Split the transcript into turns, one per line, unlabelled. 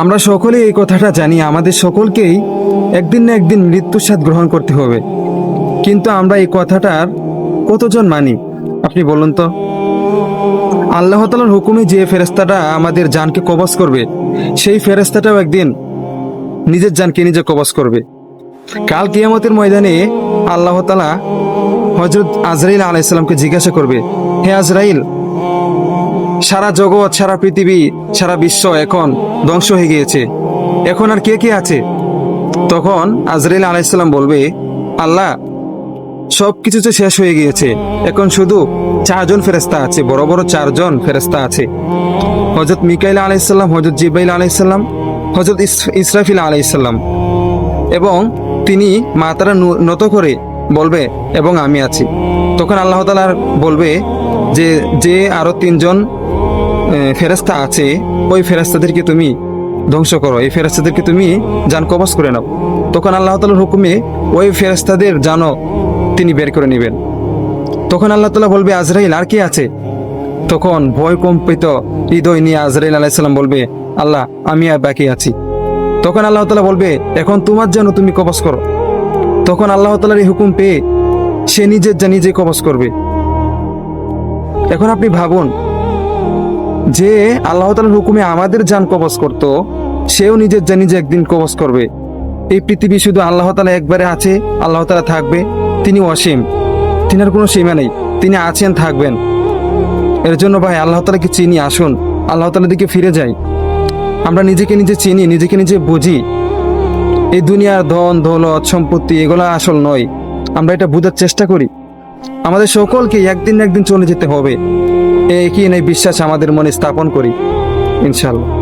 আমরা সকলেই এই কথাটা জানি, আমাদের সকলকেই একদিন না একদিন মৃত্যুর স্বাদ গ্রহণ করতে হবে। কিন্তু আমরা এই কথাটার কতজন মানি? আপনি বলুন তো। আল্লাহ তালার হুকুমে যে ফেরেস্তাটা আমাদের জানকে কবজ করবে, সেই ফেরেস্তাটাও একদিন নিজের জানকে নিজে কবজ করবে। কাল কিয়ামতের ময়দানে আল্লাহ তালা হজরত আজরাইল আলাইসাল্লামকে জিজ্ঞাসা করবে, হে আজরাইল সারা জগৎ, সারা পৃথিবী, সারা বিশ্ব এখন ধ্বংস হয়ে গিয়েছে। এখন আর কে কে আছে? তখন আজরাইল আলাইসাল্লাম বলবে, আল্লাহ সব কিছু তো শেষ হয়ে গিয়েছে, এখন শুধু চারজন ফেরেস্তা আছে, বড় বড় চারজন ফেরেস্তা আছে। হজরত মিকাইল আলাইসাল্লাম হজরত জিবাইল আলাইসাল্লাম হজরত ইস- ইসরাফিল আলাইসাল্লাম এবং তিনি মাতারা নত করে বলবে, এবং আমি আছি। তখন আল্লাহ তালার বলবে যে যে আরও তিনজন ফেরেস্তা আছে, ওই ফেরেস্তাদেরকে তুমি ধ্বংস করো, এই ফেরেস্তাদেরকে তুমি যান কবচ করে নাও। তখন আল্লাহ তালার হুকুমে ওই ফেরেস্তাদের জানো তিনি বের করে নেবেন। তখন আল্লাহ তালা বলবে, আজরাইল, আর কি আছে? তখন ভয় কম্পিত হৃদয় নিয়ে আজরাইল আলাইসাল্লাম বলবে, আল্লাহ, আমি আর বাকি আছি। তখন আল্লাহ তালা বলবে, এখন তোমার যেন তুমি কবচ করো। তখন আল্লাহ তালার এই হুকুম পেয়ে সে নিজের যা নিজে কবচ করবে। এখন আপনি ভাবুন যে আল্লাহ তালার হুকুমে আমাদের যান কবচ করত, সেও নিজের যা নিজে একদিন কবচ করবে। এই পৃথিবী শুধু আল্লাহ তালা একবারে আছে, আল্লাহ তালা থাকবে, তিনি অসীম। তিনার কোনো সীমা নেই, তিনি আছেন, থাকবেন। এর জন্য ভাই আল্লাহ তালাকে চিনি, আসুন। আল্লাহ তালার দিকে ফিরে যাই। আমরা নিজেকে নিজে চিনি, নিজেকে নিজে বুঝি। এই দুনিয়ার ধন, দৌলত, সম্পত্তি, এগুলো আসল নয়। আমরা এটা বোঝার চেষ্টা করি। আমাদের সকলকে একদিন একদিন চলে যেতে হবে। এই কি বিশ্বাস আমাদের মনে স্থাপন করি ইনশাল্লাহ